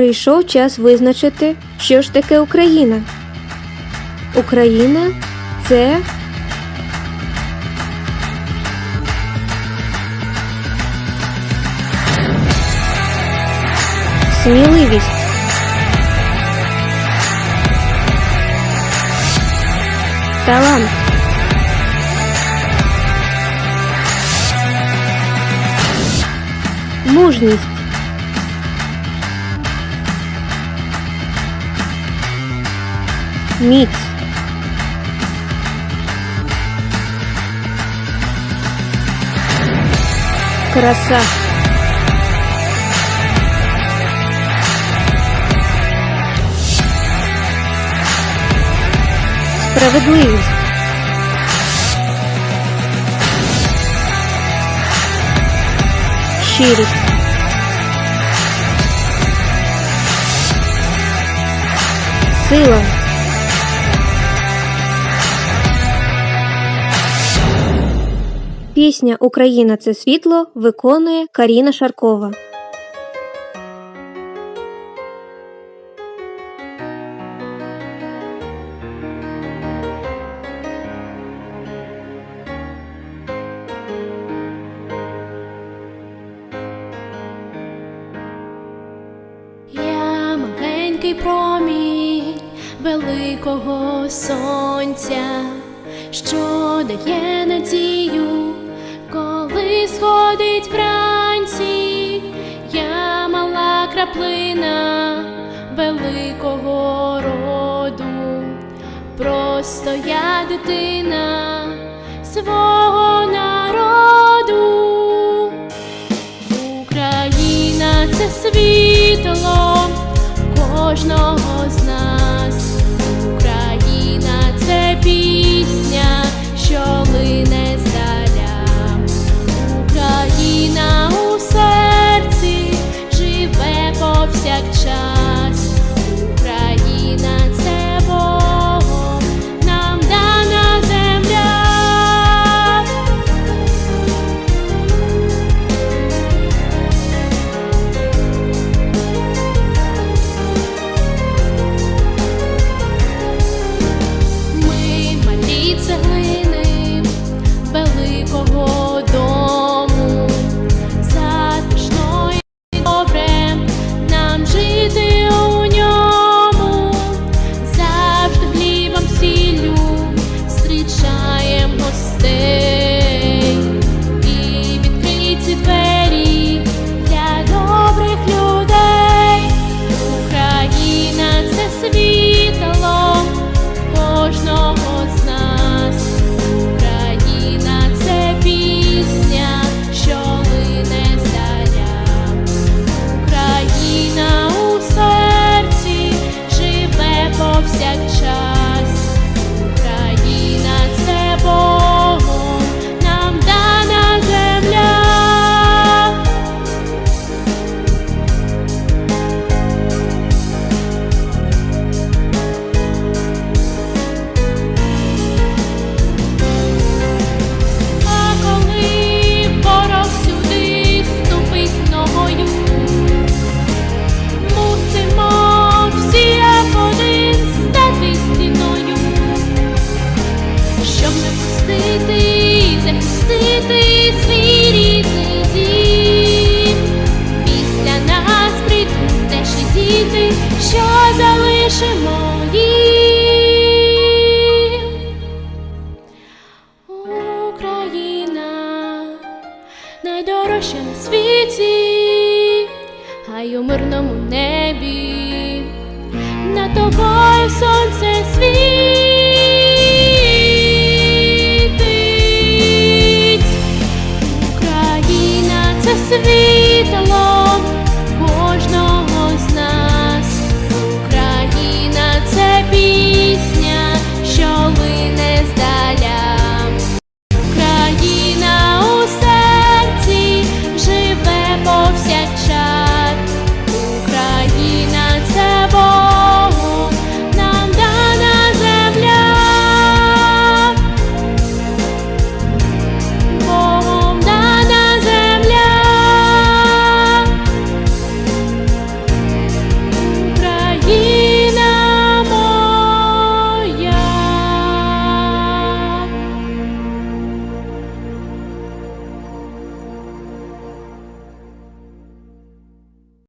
Прийшов час визначити, що ж таке Україна. Україна це сміливість. Талант. Мужність. Міць. Краса. Справедливість. Щирість. Сила. Пісня Україна це світло виконує Каріна Шаркова. Я маленький промінь великого сонця, що дає надію, краплина великого роду, просто я дитина свого народу. Україна це світло кожного з нас. Україна це пісня, що лине хай у мирному небі над тобою сонце світить. Україна це світло